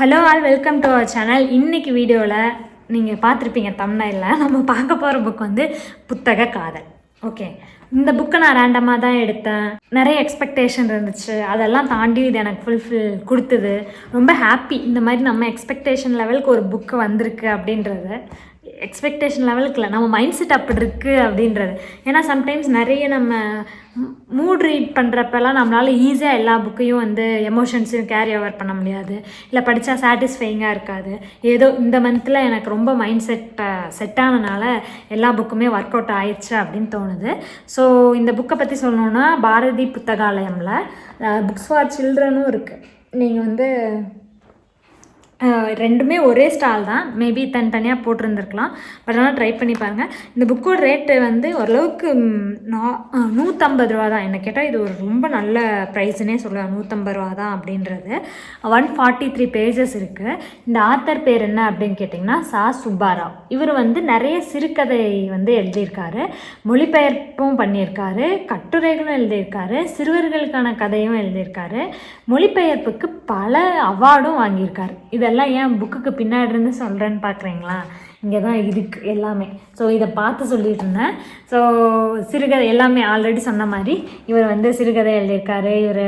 Hello all welcome to our channel இன்றைக்கி வீடியோவில் நீங்கள் பார்த்துருப்பீங்க தமிழில் நம்ம பார்க்க போகிற புக் வந்து புத்தக காதல். ஓகே இந்த புக்கை நான் ரேண்டமாக தான் எடுத்தேன். நிறைய எக்ஸ்பெக்டேஷன் இருந்துச்சு. அதெல்லாம் தாண்டி இது எனக்கு ஃபுல்ஃபில் கொடுத்தது. ரொம்ப ஹாப்பி இந்த மாதிரி நம்ம எக்ஸ்பெக்டேஷன் லெவலுக்கு ஒரு புக்கு வந்திருக்கு அப்படின்றது. எக்ஸ்பெக்டேஷன் லெவலுக்கு இல்லை. நம்ம மைண்ட் செட் அப்படி இருக்குது அப்படின்றது. ஏன்னா சம்டைம்ஸ் நிறைய நம்ம மூட் ரீட் பண்ணுறப்பெல்லாம் நம்மளால் ஈஸியாக எல்லா புக்கையும் வந்து எமோஷன்ஸையும் கேரி ஓவர் பண்ண முடியாது. இல்லை படித்தா சாட்டிஸ்ஃபைங்காக இருக்காது. ஏதோ இந்த மந்தில் எனக்கு ரொம்ப மைண்ட் செட் செட் ஆனனால எல்லா புக்குமே ஒர்க் அவுட் ஆயிடுச்சு அப்படின்னு தோணுது. ஸோ இந்த புக்கை பற்றி சொல்லணுன்னா பாரதி புத்தகாலயமில் புக்ஸ் ஃபார் சில்ட்ரனும் இருக்குது நீங்கள் வந்து ரெண்டுமே ஒரே ஸ்டால் தான். மேபி தனித்தனியாக போட்டிருந்துருக்கலாம். பட் ஆனால் ட்ரை பண்ணி பாருங்கள் இந்த புக்கோட ரேட்டு வந்து ஓரளவுக்கு நா- நூற்றம்பது ரூபா தான். என்ன கேட்டால் இது ஒரு ரொம்ப நல்ல ப்ரைஸ்னே சொல்லலாம் நூற்றம்பது ரூபா தான் அப்படின்றது. ஒன் ஃபார்ட்டி த்ரீ பேஜஸ் இருக்குது இந்த ஆத்தர் பேர் என்ன அப்படின்னு கேட்டிங்கன்னா சா. சுப்பாராவ். இவர் வந்து நிறைய சிறுகதை வந்து எழுதியிருக்காரு. மொழிபெயர்ப்பும் பண்ணியிருக்காரு. கட்டுரைகளும் எழுதியிருக்காரு. சிறுவர்களுக்கான கதையும் எழுதியிருக்காரு. மொழிபெயர்ப்புக்கு பல அவார்டும் வாங்கியிருக்காரு. இதெல்லாம் ஏன் புக்குக்கு பின்னாடி இருந்து சொல்கிறேன்னு பார்க்குறீங்களா இங்கே தான் இருக்குது எல்லாமே. ஸோ இதை பார்த்து சொல்லிட்டு இருந்தேன். ஸோ சிறுகதை எல்லாமே ஆல்ரெடி சொன்ன மாதிரி இவர் வந்து சிறுகதை எழுதியிருக்காரு இவர்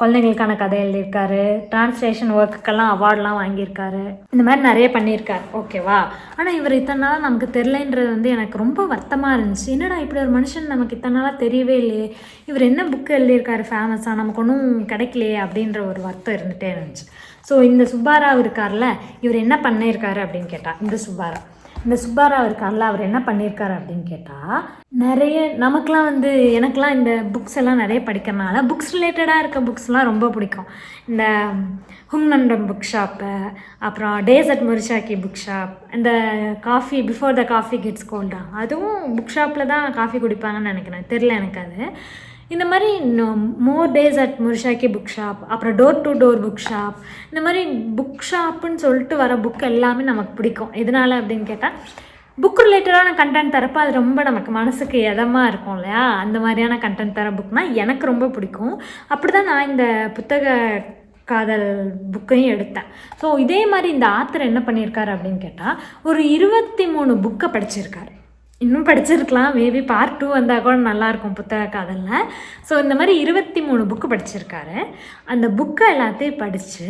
குழந்தைங்களுக்கான கதை எழுதியிருக்காரு டிரான்ஸ்லேஷன் ஒர்க்குக்கெல்லாம் அவார்ட்லாம் வாங்கியிருக்காரு. இந்த மாதிரி நிறைய பண்ணியிருக்காரு. ஓகேவா ஆனால் இவர் இத்தனை நாள் நமக்கு தெரிலன்றது வந்து எனக்கு ரொம்ப வருத்தமாக இருந்துச்சு. என்னடா இப்படி ஒரு மனுஷன் நமக்கு இத்தனை நாளாக தெரியவே இல்லையே? இவர் என்ன புக்கு எழுதியிருக்காரு ஃபேமஸாக நமக்கு ஒன்றும் கிடைக்கலையே அப்படின்ற ஒரு வருத்தம் இருந்துகிட்டே இருந்துச்சு. ஸோ இந்த சுப்பாராவ் இருக்கார்ல இவர் என்ன பண்ணியிருக்காரு அப்படின்னு கேட்டால் இந்த சுப்பாரா இந்த சுப்பாராவ் இருக்கார்ல அவர் என்ன பண்ணியிருக்காரு அப்படின்னு கேட்டால் நிறைய நமக்கெலாம் வந்து எனக்கெலாம் இந்த புக்ஸ் எல்லாம் நிறைய படிக்கிறனால புக்ஸ் ரிலேட்டடாக இருக்க புக்ஸ்லாம் ரொம்ப பிடிக்கும். இந்த ஹுங்னண்டம் புக் ஷாப்பு அப்புறம் days at Morisaki book shop இந்த coffee before the coffee gets கோல்டா அதுவும் புக் ஷாப்பில் தான் காஃபி குடிப்பாங்கன்னு நினைக்கிறேன். தெரில எனக்கு அது. இந்த மாதிரி more days at Morisaki book shop அப்புறம் door to door book shop இந்த மாதிரி புக் ஷாப்புன்னு சொல்லிட்டு வர புக் எல்லாமே நமக்கு பிடிக்கும். எதனால அப்படின்னு கேட்டால் புக் ரிலேட்டடான கண்டென்ட் தரப்போ அது ரொம்ப நமக்கு மனசுக்கு இதமாக இருக்கும் இல்லையா? அந்த மாதிரியான கண்டென்ட் தர புக்னால் எனக்கு ரொம்ப பிடிக்கும். அப்படி தான் நான் இந்த புத்தக காதல் புக்கையும் எடுத்தேன். ஸோ இதே மாதிரி இந்த ஆத்தர் என்ன பண்ணியிருக்காரு அப்படின்னு கேட்டால் ஒரு இருபத்தி மூணு புக்கை படிச்சிருக்காரு. இன்னும் படிச்சிருக்கலாம். மேபி பார்ட் டூ வந்தால் கூட நல்லாயிருக்கும் புத்தக காதலில். ஸோ இந்த மாதிரி இருபத்தி மூணு புக்கு படிச்சிருக்காரு. அந்த புக்கை எல்லாத்தையும் படித்து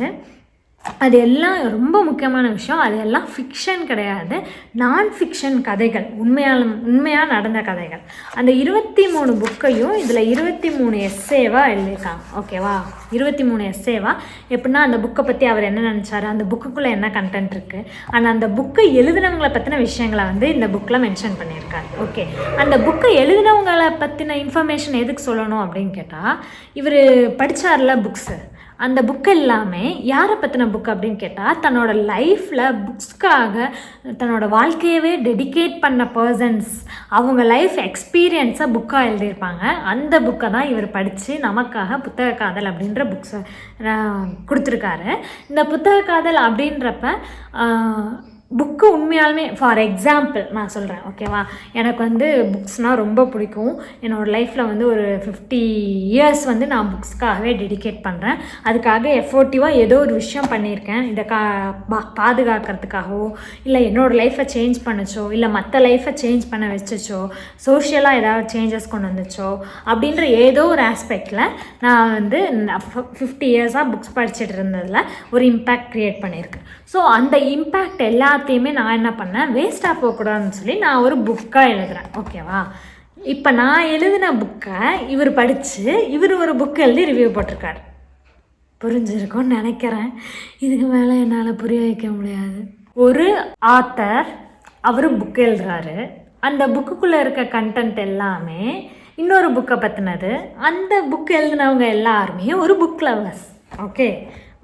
அது எல்லாம் ரொம்ப முக்கியமான விஷயம். அது எல்லாம் ஃபிக்ஷன் கிடையாது. நான் ஃபிக்ஷன் கதைகள். உண்மையால் உண்மையாக நடந்த கதைகள். அந்த இருபத்தி மூணு புக்கையும் இதில் இருபத்தி மூணு எஸ்ஸேவாக எழுதியிருக்காங்க. ஓகேவா இருபத்தி மூணு எஸ்ஸேவா எப்படின்னா அந்த புக்கை பற்றி அவர் என்ன நினச்சாரு? அந்த புக்குக்குள்ளே என்ன கண்டென்ட் இருக்குது ஆனால் அந்த புக்கை எழுதினவங்களை பற்றின விஷயங்களை வந்து இந்த புக்கில் மென்ஷன் பண்ணியிருக்காரு. ஓகே அந்த புக்கை எழுதினவங்களை பற்றின இன்ஃபர்மேஷன் எதுக்கு சொல்லணும் அப்படின்னு கேட்டால் இவர் படித்தார்ல புக்ஸு அந்த புக் எல்லாமே யாரை பற்றின புக் அப்படின்னு கேட்டால் தன்னோட லைஃப்பில் புக்ஸ்க்காக தன்னோட வாழ்க்கையவே டெடிகேட் பண்ண பர்சன்ஸ் அவங்க லைஃப் எக்ஸ்பீரியன்ஸை புக்காக எழுதியிருப்பாங்க. அந்த புக்கை தான் இவர் படித்து நமக்காக புத்தக காதல் அப்படின்ற புக்ஸை கொடுத்துருக்காரு. இந்த புத்தக காதல் அப்படின்றப்ப புக்கு உண்மையாலுமே ஃபார் எக்ஸாம்பிள் நான் சொல்கிறேன் ஓகேவா எனக்கு வந்து புக்ஸ்னால் ரொம்ப பிடிக்கும். என்னோடய லைஃப்பில் வந்து ஒரு ஃபிஃப்டி இயர்ஸ் வந்து நான் புக்ஸ்க்காகவே டெடிகேட் பண்ணுறேன் அதுக்காக எஃபோர்ட்டிவாக ஏதோ ஒரு விஷயம் பண்ணியிருக்கேன். இதை கா பா பாதுகாக்கிறதுக்காகவோ இல்லை என்னோடய லைஃப்பை சேஞ்ச் பண்ணுச்சோ இல்லை மற்ற லைஃப்பை சேஞ்ச் பண்ண வச்சுச்சோ சோஷியலாக ஏதாவது சேஞ்சஸ் கொண்டு வந்துச்சோ அப்படின்ற ஏதோ ஒரு ஆஸ்பெக்டில் நான் வந்து ஃபிஃப்டி இயர்ஸாக புக்ஸ் படிச்சுட்டு இருந்ததில் ஒரு இம்பேக்ட் க்ரியேட் பண்ணியிருக்கேன். ஸோ அந்த இம்பேக்ட் எல்லாத்தையுமே நான் என்ன பண்ணேன் வேஸ்ட்டாக போகக்கூடாதுன்னு சொல்லி நான் ஒரு புக்காக எழுதுகிறேன் ஓகேவா இப்போ நான் எழுதின புக்கை இவர் படித்து இவர் ஒரு புக் எழுதி ரிவ்யூ போட்டிருக்காரு. புரிஞ்சிருக்கும்னு நினைக்கிறேன். இதுக்கு மேலே என்னால் புரிய வைக்க முடியாது. ஒரு ஆத்தர் அவர் புக் எழுதுறாரு. அந்த புக்குக்குள்ளே இருக்க கண்டென்ட் எல்லாமே இன்னொரு புக்கை பற்றினது அந்த புக் எழுதினவங்க எல்லாருமே ஒரு book lovers okay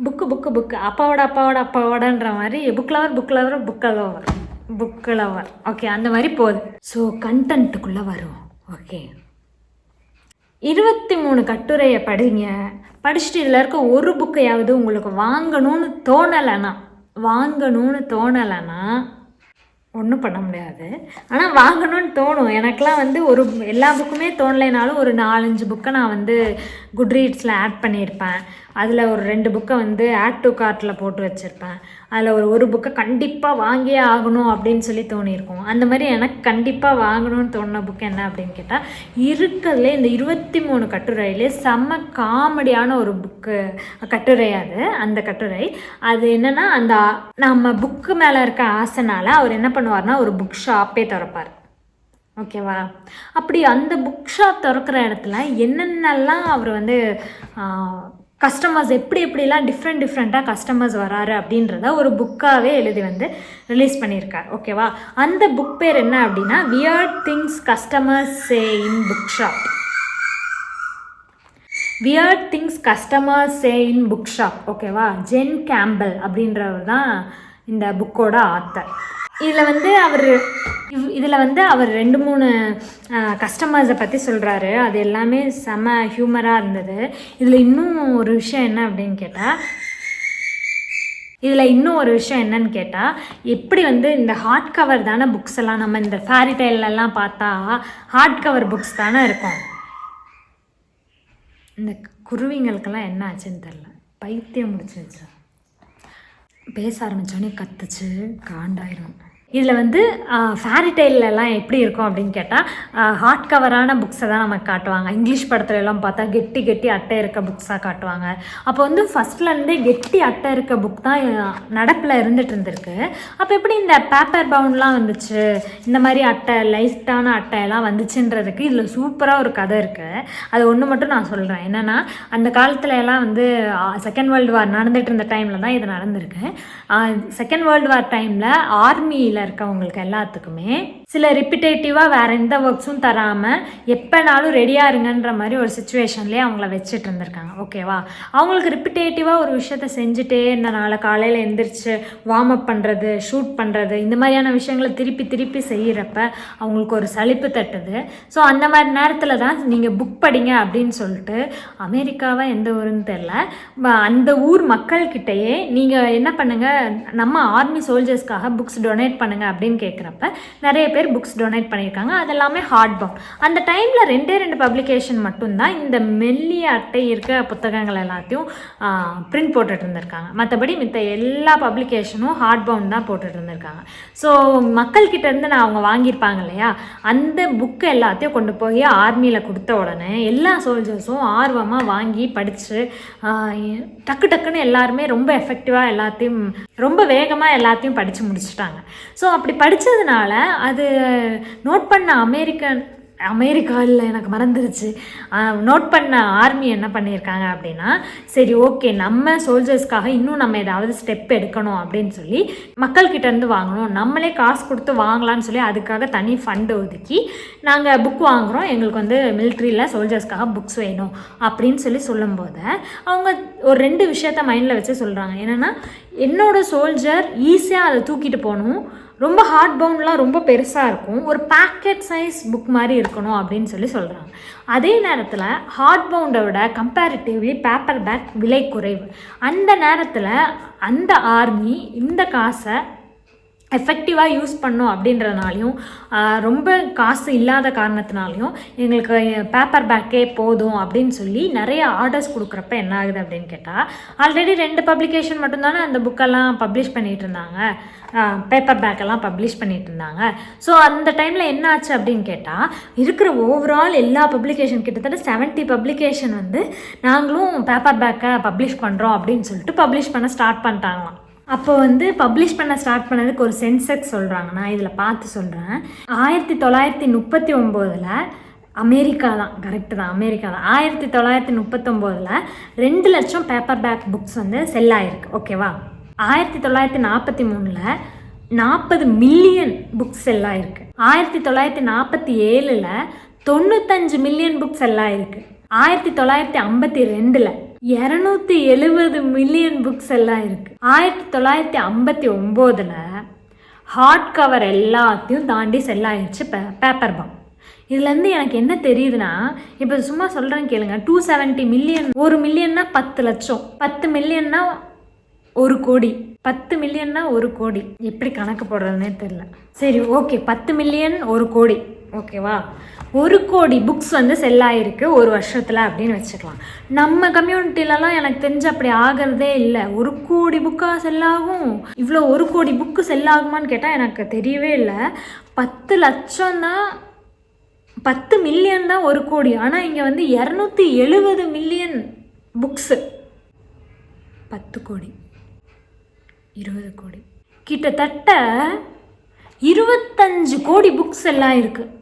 book book book. அப்பாவோட அப்பாவோட அப்பாவோடன்ற மாதிரி book lover book lover book lover book lover okay அந்த மாதிரி போகுது. ஸோ கண்டென்ட்டுக்குள்ளே வரும் ஓகே இருபத்தி மூணு கட்டுரையை படிங்க. படிச்சுட்டு இதில் இருக்க ஒரு புக்கையாவது உங்களுக்கு வாங்கணும்னு தோணலைன்னா வாங்கணும்னு தோணலைன்னா ஒன்றும் பண்ண முடியாது. ஆனால் வாங்கணும்னு தோணும். எனக்கெலாம் வந்து ஒரு எல்லா புக்குமே தோணலைனாலும் ஒரு நாலஞ்சு புக்கை நான் வந்து குட்ரீட்ஸில் ஆட் பண்ணியிருப்பேன். அதில் ஒரு ரெண்டு புக்கை வந்து ஆட் டு கார்ட்டில் போட்டு வச்சுருப்பேன். அதில் ஒரு ஒரு புக்கை கண்டிப்பாக வாங்கியே ஆகணும் அப்படின்னு சொல்லி தோணியிருக்கும். அந்த மாதிரி எனக்கு கண்டிப்பாக வாங்கணும்னு தோணின புக் என்ன அப்படின்னு கேட்டால் இருக்கிறதுலே இந்த இருபத்தி மூணு கட்டுரையிலே செம்ம காமெடியான ஒரு புக்கு கட்டுரை அது அந்த கட்டுரை. அது என்னென்னா அந்த நம்ம புக்கு மேலே இருக்க ஆசைனால அவர் என்ன பண்ணுவார்னா ஒரு புக் ஷாப்பே திறப்பார். ஓகேவா அப்படி அந்த புக் ஷாப் திறக்கிற இடத்துல என்னென்னலாம் அவர் வந்து கஸ்டமர்ஸ் எப்படி எப்படிலாம் டிஃப்ரெண்ட் டிஃப்ரெண்ட்டாக கஸ்டமர்ஸ் வராரு அப்படின்றத ஒரு புக்காகவே எழுதி வந்து ரிலீஸ் பண்ணியிருக்கார். ஓகேவா அந்த புக் பேர் என்ன அப்படின்னா weird things customers say in book shop weird things customers say in book shop ஓகேவா ஜென் கேம்பல் அப்படின்றவர் தான் இந்த புக்கோட ஆத்தர் இதில் வந்து அவர் இதில் வந்து அவர் ரெண்டு மூணு கஸ்டமர்ஸை பற்றி சொல்கிறாரு அது எல்லாமே செம ஹியூமராக இருந்தது. இதில் இன்னும் ஒரு விஷயம் என்ன அப்படின்னு கேட்டால் இதில் இன்னும் ஒரு விஷயம் என்னன்னு கேட்டால் எப்படி வந்து இந்த ஹார்ட் கவர் தானே புக்ஸ் எல்லாம் நம்ம இந்த ஃபேரி டைலெல்லாம் பார்த்தா ஹார்ட் கவர் புக்ஸ் தானே இருக்கும். இந்த குருவிங்களுக்கெல்லாம் என்ன ஆச்சுன்னு தெரில பைத்தியம் முடிச்சிருச்சு. பேச ஆரம்பித்தோடனே கத்துச்சு காண்டாயிரும். இதில் வந்து ஃபேரி டெய்லெலாம் எப்படி இருக்கும் அப்படின்னு கேட்டால் ஹார்ட் கவரான புக்ஸை தான் நமக்கு காட்டுவாங்க. இங்கிலீஷ் படத்துல எல்லாம் பார்த்தா கெட்டி கெட்டி அட்டை இருக்க புக்ஸாக காட்டுவாங்க. அப்போ வந்து ஃபஸ்ட்லேருந்தே கெட்டி அட்டை இருக்க புக் தான் நடப்பில் இருந்துட்டு இருந்திருக்கு. அப்போ எப்படி இந்த பேப்பர் பவுண்ட்லாம் வந்துச்சு? இந்த மாதிரி அட்டை லைட்டான அட்டையெல்லாம் வந்துச்சுன்றதுக்கு இதில் சூப்பராக ஒரு கதை இருக்குது அது ஒன்று மட்டும் நான் சொல்கிறேன் என்னென்னா அந்த காலத்துல எல்லாம் வந்து செகண்ட் வேர்ல்டு வார் நடந்துகிட்டு இருந்த டைமில் தான் இது நடந்திருக்கு. செகண்ட் வேர்ல்டு வார் டைமில் ஆர்மியில் இருக்கவங்களுக்கு எல்லாத்துக்குமே சில ரிப்பிட்டேட்டிவாக வேறு எந்த ஒர்க்ஸும் தராமல் எப்போனாலும் ரெடியாக இருங்கன்ற மாதிரி ஒரு சுச்சுவேஷன்லேயே அவங்கள வச்சுட்டு இருந்திருக்காங்க. ஓகேவா அவங்களுக்கு ரிப்பிட்டேட்டிவாக ஒரு விஷயத்த செஞ்சுட்டே இருந்தனால காலையில் எந்திரிச்சு வார்ம் அப் பண்ணுறது ஷூட் பண்ணுறது இந்த மாதிரியான விஷயங்களை திருப்பி திருப்பி செய்கிறப்ப அவங்களுக்கு ஒரு சலிப்பு தட்டுது. ஸோ அந்த மாதிரி நேரத்தில் தான் நீங்கள் புக் படிங்க அப்படின்னு சொல்லிட்டு அமெரிக்காவாக எந்த ஊருன்னு தெரில அந்த ஊர் மக்கள்கிட்டயே நீங்கள் என்ன பண்ணுங்கள் நம்ம ஆர்மி சோல்ஜர்ஸ்க்காக புக்ஸ் டொனேட் பண்ணுங்கள் அப்படின்னு கேட்குறப்ப நிறைய பேர் பேர் புக்ஸ் டொனேட் பண்ணியிருக்காங்க. அது எல்லாமே ஹார்ட் பவுண்ட் அந்த டைமில் ரெண்டே ரெண்டு பப்ளிகேஷன் மட்டும்தான் இந்த மெல்லிய அட்டை இருக்க புத்தகங்கள் எல்லாத்தையும் பிரிண்ட் போட்டுட்டு இருந்திருக்காங்க. மற்றபடி மித்த எல்லா பப்ளிகேஷனும் ஹார்ட் பவுண்ட் தான் போட்டுட்டு இருந்திருக்காங்க. ஸோ மக்கள்கிட்டேருந்து நான் அவங்க வாங்கியிருப்பாங்க இல்லையா? அந்த புக்கு எல்லாத்தையும் கொண்டு போய் ஆர்மியில் கொடுத்த உடனே எல்லா சோல்ஜர்ஸும் ஆர்வமாக வாங்கி படித்து டக்கு டக்குன்னு எல்லாருமே ரொம்ப எஃபெக்டிவாக எல்லாத்தையும் ரொம்ப வேகமாக எல்லாத்தையும் படித்து முடிச்சுட்டாங்க. ஸோ அப்படி படித்ததுனால அது நோட் பண்ண அமெரிக்கன் அமெரிக்காவில் எனக்கு மறந்துருச்சு. நோட் பண்ண ஆர்மி என்ன பண்ணியிருக்காங்க அப்படின்னா சரி ஓகே நம்ம சோல்ஜர்ஸ்க்காக இன்னும் நம்ம ஏதாவது ஸ்டெப் எடுக்கணும் அப்படின்னு சொல்லி மக்கள்கிட்ட இருந்து வாங்கணும். நம்மளே காசு கொடுத்து வாங்கலாம்னு சொல்லி அதுக்காக தனி ஃபண்டு ஒதுக்கி நாங்கள் புக் வாங்குகிறோம் எங்களுக்கு வந்து மிலிட்ரியில் சோல்ஜர்ஸ்க்காக புக்ஸ் வேணும் அப்படின்னு சொல்லி சொல்லும்போது அவங்க ஒரு ரெண்டு விஷயத்த மைண்டில் வச்சு சொல்கிறாங்க என்னென்னா என்னோடய சோல்ஜர் ஈஸியாக அதை தூக்கிட்டு போகணும். ரொம்ப ஹார்ட் பவுண்ட்லாம் ரொம்ப பெருசாக இருக்கும். ஒரு பேக்கெட் சைஸ் புக் மாதிரி இருக்கணும் அப்படின்னு சொல்லி சொல்கிறாங்க அதே நேரத்தில் ஹார்ட் பவுண்டை விட கம்பேரிட்டிவ்லி பேப்பர் பேக் விலை குறைவு. அந்த நேரத்தில் அந்த ஆர்மி இந்த காசை எஃபெக்டிவாக யூஸ் பண்ணோம் அப்படின்றதுனாலையும் ரொம்ப காசு இல்லாத காரணத்தினாலையும் எங்களுக்கு பேப்பர் பேக்கே போதும் அப்படின்னு சொல்லி நிறைய ஆர்டர்ஸ் கொடுக்குறப்ப என்ன ஆகுது அப்படின்னு கேட்டால் ஆல்ரெடி ரெண்டு பப்ளிகேஷன் மட்டும்தானே அந்த புக்கெல்லாம் பப்ளிஷ் பண்ணிகிட்டு இருந்தாங்க. பேப்பர் பேக்கெல்லாம் பப்ளிஷ் பண்ணிகிட்டு இருந்தாங்க. ஸோ அந்த டைமில் என்ன ஆச்சு அப்படின்னு கேட்டால் இருக்கிற ஓவரால் எல்லா பப்ளிகேஷன் கிட்டத்தட்ட செவன்ட்டி பப்ளிகேஷன் வந்து நாங்களும் பேப்பர் பேக்கை பப்ளிஷ் பண்ணுறோம் அப்படின்னு சொல்லிட்டு பப்ளிஷ் பண்ண ஸ்டார்ட் பண்ணிட்டாங்களாம். அப்போ வந்து பப்ளிஷ் பண்ண ஸ்டார்ட் பண்ணதுக்கு ஒரு சென்செக்ஸ் சொல்கிறாங்க நான் இதில் பார்த்து சொல்கிறேன் ஆயிரத்தி தொள்ளாயிரத்தி முப்பத்தி ஒம்போதில் அமெரிக்கா தான் கரெக்டு தான் அமெரிக்கா தான். ஆயிரத்தி தொள்ளாயிரத்தி முப்பத்தொம்போதில் ரெண்டு லட்சம் பேப்பர் பேக் புக்ஸ் வந்து செல் ஆகிருக்கு ஓகேவா ஆயிரத்தி தொள்ளாயிரத்தி நாற்பத்தி மூணில் நாற்பது மில்லியன் புக்ஸ் செல் ஆகிருக்கு ஆயிரத்தி தொள்ளாயிரத்தி நாற்பத்தி ஏழில் தொண்ணூத்தஞ்சு மில்லியன் புக்ஸ் செல் ஆகிருக்கு ஆயிரத்தி தொள்ளாயிரத்தி ஐம்பத்தி ரெண்டில் இரநூத்தி எழுபது மில்லியன் புக்ஸ் எல்லாம் இருக்கு. ஆயிரத்தி தொள்ளாயிரத்தி ஐம்பத்தி ஒம்போதில் ஹார்ட் கவர் எல்லாத்தையும் தாண்டி செல்லாயிருச்சு பே பேப்பர் பாம் இதுலேருந்து எனக்கு என்ன தெரியுதுன்னா இப்போ சும்மா சொல்கிறேன் கேளுங்க. டூ செவன்ட்டி மில்லியன் ஒரு மில்லியன்னா பத்து லட்சம். பத்து மில்லியன்னா ஒரு கோடி. பத்து மில்லியன்னா ஒரு கோடி. எப்படி கணக்கு போடுறதுனே தெரில சரி ஓகே பத்து மில்லியன் ஒரு கோடி. ஓகேவா ஒரு கோடி புக்ஸ் வந்து செல் ஆகிருக்கு ஒரு வருஷத்தில் அப்படின்னு வச்சுக்கலாம். நம்ம கம்யூனிட்டிலலாம் எனக்கு தெரிஞ்சு அப்படி ஆகிறதே இல்லை. ஒரு கோடி புக்காக செல் ஆகும்? இவ்வளோ ஒரு கோடி புக்கு செல் ஆகுமான்னு கேட்டால் எனக்கு தெரியவே இல்லை. பத்து லட்சம் தான் பத்து மில்லியன் தான் ஒரு கோடி. ஆனால் இங்கே வந்து இரநூத்தி எழுபது மில்லியன் புக்ஸு பத்து கோடி. இருபது கோடி. கிட்டத்தட்ட இருபத்தஞ்சு கோடி புக்ஸ் எல்லாம் இருக்குது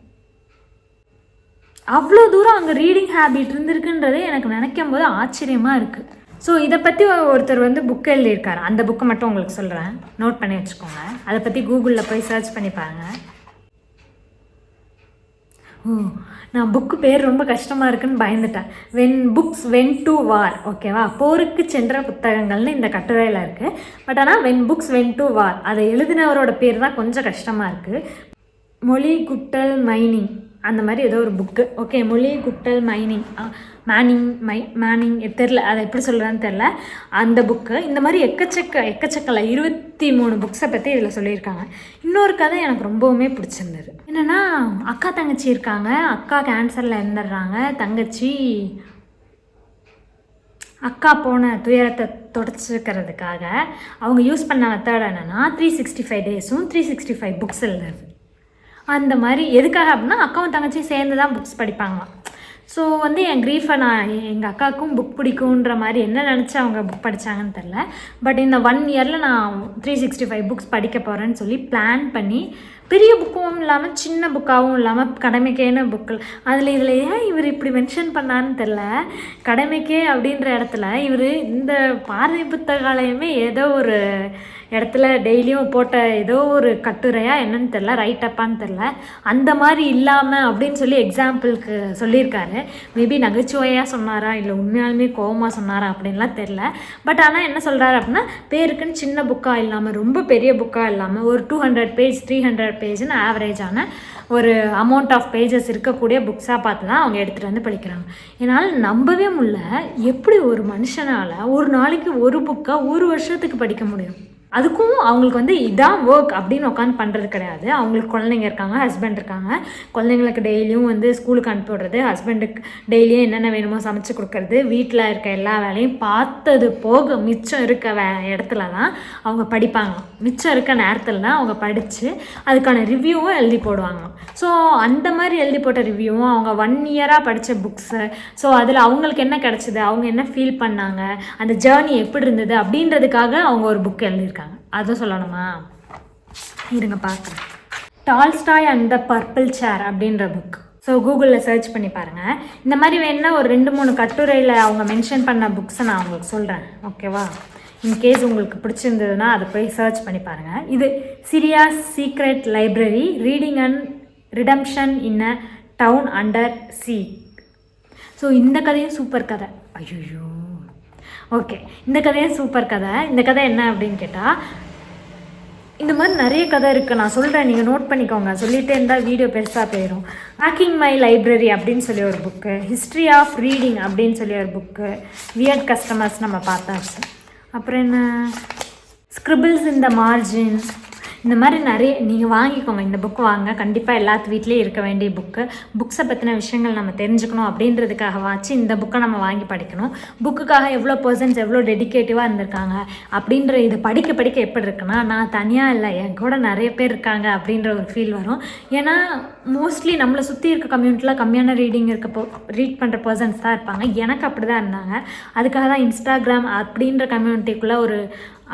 அவ்வளோ தூரம் அங்கே ரீடிங் ஹேபிட் இருந்திருக்குன்றதே எனக்கு நினைக்கும் போது ஆச்சரியமாக இருக்குது ஸோ இதை பற்றி ஒருத்தர் வந்து புக் எழுதியிருக்காரு. அந்த புக்கை மட்டும் உங்களுக்கு சொல்கிறேன் நோட் பண்ணி வச்சுக்கோங்க. அதை பற்றி கூகுளில் போய் சர்ச் பண்ணி பாருங்கள் ஓ நான் புக்கு பேர் ரொம்ப கஷ்டமாக இருக்குன்னு பயந்துட்டேன். When books went to war ஓகேவா போருக்கு சென்ற புத்தகங்கள்னு இந்த கட்டுரையில் இருக்குது பட் ஆனால் when books went to war அதை எழுதினவரோட பேர் தான் கொஞ்சம் கஷ்டமாக இருக்குது மொழி குட்டல் மைனிங் அந்த மாதிரி ஏதோ ஒரு புக்கு ஓகே மொழி குட்டல் மைனிங் மேனிங் மை மேனிங் தெரில. அதை எப்படி சொல்கிறான்னு தெரில. அந்த புக்கு இந்த மாதிரி எக்கச்சக்க எக்கச்சக்கல இருபத்தி மூணு புக்ஸை பற்றி இதில் சொல்லியிருக்காங்க. இன்னொரு கதை எனக்கு ரொம்பவுமே பிடிச்சிருந்தது. என்னென்னா அக்கா தங்கச்சி இருக்காங்க. அக்கா கேன்சரில் இருந்துடுறாங்க தங்கச்சி அக்கா போன துயரத்தை தொடச்சிக்கிறதுக்காக அவங்க யூஸ் பண்ண மெத்தட் என்னென்னா த்ரீ சிக்ஸ்டி ஃபைவ் டேஸும் த்ரீ சிக்ஸ்டி ஃபைவ் புக்ஸ் எழுதுறது. அந்த மாதிரி எதுக்காக அப்படின்னா அக்காவும் தங்கச்சியும் சேர்ந்து தான் புக்ஸ் படிப்பாங்களாம். ஸோ வந்து என் க்ரீஃபை நான் எங்கள் அக்காவுக்கும் புக் பிடிக்குன்ற மாதிரி என்ன நினச்சி அவங்க புக் படித்தாங்கன்னு தெரில பட் இந்த ஒன் இயரில் நான் த்ரீ சிக்ஸ்டி ஃபைவ் புக்ஸ் படிக்க போகிறேன்னு சொல்லி பிளான் பண்ணி பெரிய புக்கும் இல்லாமல் சின்ன புக்காகவும் இல்லாமல் கடமைக்கேன புக்கில் அதில் இதில் ஏன் இவர் இப்படி மென்ஷன் பண்ணான்னு தெரில கடமைக்கே அப்படின்ற இடத்துல இவர் இந்த பாரதி புத்தகாலயமே ஏதோ ஒரு இடத்துல டெய்லியும் போட்ட ஏதோ ஒரு கட்டுரையாக என்னன்னு தெரில ரைட் அப்பான்னு தெரில அந்த மாதிரி இல்லாமல் அப்படின்னு சொல்லி எக்ஸாம்பிளுக்கு சொல்லியிருக்காரு. மேபி நகைச்சுவையாக சொன்னாரா இல்லை உண்மையாலுமே கோபமாக சொன்னாரா அப்படின்லாம் தெரில பட் ஆனால் என்ன சொல்கிறாரு அப்படின்னா பேருக்குன்னு சின்ன புக்காக இல்லாமல் ரொம்ப பெரிய புக்காக இல்லாமல் ஒரு two hundred page three hundred பேஜ்னு ஆவரேஜான ஒரு அமௌண்ட் ஆஃப் பேஜஸ் இருக்கக்கூடிய புக்ஸாக பார்த்து தான் அவங்க எடுத்துகிட்டு வந்து படிக்கிறாங்க. என்னால் நம்பவே முடியல எப்படி ஒரு மனுஷனால் ஒரு நாளைக்கு ஒரு புக்கை ஒரு வருஷத்துக்கு படிக்க முடியும்? அதுக்கும் அவங்களுக்கு வந்து இதான் ஒர்க் அப்படின்னு உட்காந்து பண்ணுறது கிடையாது. அவங்களுக்கு குழந்தைங்க இருக்காங்க ஹஸ்பண்ட் இருக்காங்க. குழந்தைங்களுக்கு டெய்லியும் வந்து ஸ்கூலுக்கு அனுப்பி விடுறது ஹஸ்பண்டுக்கு டெய்லியும் என்னென்ன வேணுமோ சமைச்சு கொடுக்கறது வீட்டில் இருக்க எல்லா வேலையும் பார்த்தது போக மிச்சம் இருக்க வே இடத்துல தான் அவங்க படிப்பாங்க. மிச்சம் இருக்க நேரத்தில் தான் அவங்க படித்து அதுக்கான ரிவ்யூவும் எழுதி போடுவாங்க. ஸோ அந்த மாதிரி எழுதி போட்ட ரிவ்யூவும் அவங்க ஒன் இயராக படித்த புக்ஸு ஸோ அதில் அவங்களுக்கு என்ன கிடச்சிது அவங்க என்ன ஃபீல் பண்ணாங்க அந்த ஜேர்னி எப்படி இருந்தது அப்படின்றதுக்காக அவங்க ஒரு புக் எழுதியிருக்காங்க. அதை சொல்லணுமா? இருங்க பார்க்குறேன் Tolstoy and the purple chair அப்படின்ற புக் ஸோ கூகுளில் சர்ச் பண்ணி பாருங்கள் இந்த மாதிரி வேணுன்னா ஒரு ரெண்டு மூணு கட்டுரையில் அவங்க மென்ஷன் பண்ண புக்ஸை நான் உங்களுக்கு சொல்கிறேன் ஓகேவா இன்கேஸ் உங்களுக்கு பிடிச்சிருந்ததுன்னா அதை போய் சர்ச் பண்ணி பாருங்கள் இது Syria secret library reading and redemption in a town under siege so இந்த கதையும் சூப்பர் கதை. ஐயோ ஓகே இந்த கதையும் சூப்பர் கதை. இந்த கதை என்ன அப்படின்னு கேட்டால் இந்த மாதிரி நிறைய கதை இருக்குது நான் சொல்கிறேன் நீங்கள் நோட் பண்ணிக்கோங்க. சொல்லிகிட்டே இருந்தால் வீடியோ பெருசாக போயிடும் ஹேக்கிங் மை லைப்ரரி அப்படின்னு சொல்லி ஒரு புக்கு ஹிஸ்ட்ரி ஆஃப் ரீடிங் அப்படின்னு சொல்லி ஒரு புக்கு வியர்ட் கஸ்டமர்ஸ் நம்ம பார்த்தாச்சு. அப்புறம் என்ன? ஸ்கிரிபிள்ஸ் இந்த மார்ஜின் இந்த மாதிரி நிறைய நீங்கள் வாங்கிக்கோங்க இந்த புக் வாங்க. கண்டிப்பாக எல்லாத்து வீட்லேயும் இருக்க வேண்டிய புக்கு புக்ஸை பற்றின விஷயங்கள் நம்ம தெரிஞ்சுக்கணும் அப்படின்றதுக்காக வாச்சு இந்த புக்கை நம்ம வாங்கி படிக்கணும். புக்குக்காக எவ்வளோ பர்சன்ஸ் எவ்வளோ டெடிக்கேட்டிவாக இருந்திருக்காங்க அப்படின்ற இதை படிக்க படிக்க எப்படி இருக்குன்னா நான் தனியாக இல்லை என் கூட நிறைய பேர் இருக்காங்க அப்படின்ற ஒரு ஃபீல் வரும். ஏன்னா மோஸ்ட்லி நம்மளை சுற்றி இருக்க கம்யூனிட்டியில் கம்மியான ரீடிங் இருக்க போ ரீட் பண்ணுற பர்சன்ஸ் தான் இருப்பாங்க. எனக்கு அப்படி தான் இருந்தாங்க. அதுக்காக தான் இன்ஸ்டாகிராம் அப்படின்ற கம்யூனிட்டிக்குள்ளே ஒரு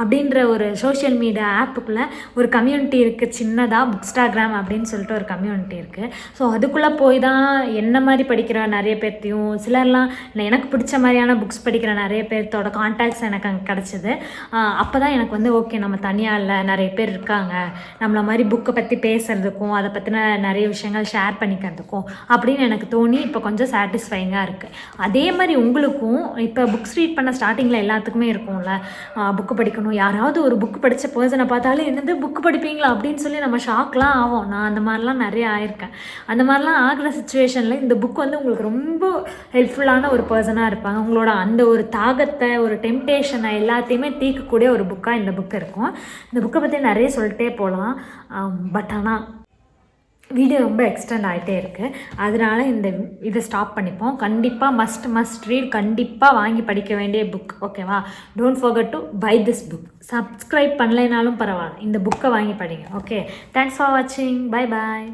அப்படின்ற ஒரு சோஷியல் மீடியா ஆப்புக்குள்ளே ஒரு கம்யூனிட்டி இருக்குது சின்னதாக புக்ஸ்டாகிராம் அப்படின்னு சொல்லிட்டு ஒரு கம்யூனிட்டி இருக்குது ஸோ அதுக்குள்ளே போய் தான் என்ன மாதிரி படிக்கிற நிறைய பேர்த்தையும் சிலர்லாம் எனக்கு பிடிச்ச மாதிரியான புக்ஸ் படிக்கிற நிறைய பேர்த்தோட கான்டாக்ட்ஸ் எனக்கு அங்கே கிடச்சிது. அப்போ தான் எனக்கு வந்து ஓகே நம்ம தனியாக இல்லை நிறைய பேர் இருக்காங்க. நம்மளை மாதிரி புக்கை பற்றி பேசுகிறதுக்கும் அதை பற்றின நிறைய விஷயங்கள் ஷேர் பண்ணிக்கிறதுக்கும் அப்படின்னு எனக்கு தோணி இப்போ கொஞ்சம் சாட்டிஸ்ஃபைங்காக இருக்குது அதே மாதிரி உங்களுக்கும் இப்போ புக்ஸ் ரீட் பண்ண ஸ்டார்டிங்கில் எல்லாத்துக்குமே இருக்கும்ல. புக்கு படிக்கணும் யாராவது ஒரு புக் படித்த பர்சனை பார்த்தாலே என்னது புக் படிப்பீங்களா? அப்படின்னு சொல்லி நம்ம ஷாக்லாம் ஆகும் நான் அந்த மாதிரிலாம் நிறைய ஆயிருக்கேன். அந்த மாதிரிலாம் ஆகிற சுச்சுவேஷனில் இந்த புக் வந்து உங்களுக்கு ரொம்ப ஹெல்ப்ஃபுல்லான ஒரு பர்சனாக இருப்பாங்க. உங்களோட அந்த ஒரு தாகத்தை ஒரு டெம்டேஷனை எல்லாத்தையுமே தீர்க்கக்கூடிய ஒரு புக்காக இந்த புக் இருக்கும். இந்த புக்கை பற்றி நிறைய சொல்லிட்டே போகலாம். பட் ஆனால் வீடியோ ரொம்ப எக்ஸ்டெண்ட் ஆகிட்டே இருக்குது அதனால இந்த இதை ஸ்டாப் பண்ணிப்போம். கண்டிப்பாக மஸ்ட் மஸ்ட் ரீட் கண்டிப்பாக வாங்கி படிக்க வேண்டிய புக் ஓகேவா don't forget to buy this book subscribe பண்ணலைனாலும் பரவாயில்ல. இந்த புக்கை வாங்கி படிங்க ஓகே தேங்க்ஸ் ஃபார் வாட்சிங் பை பாய்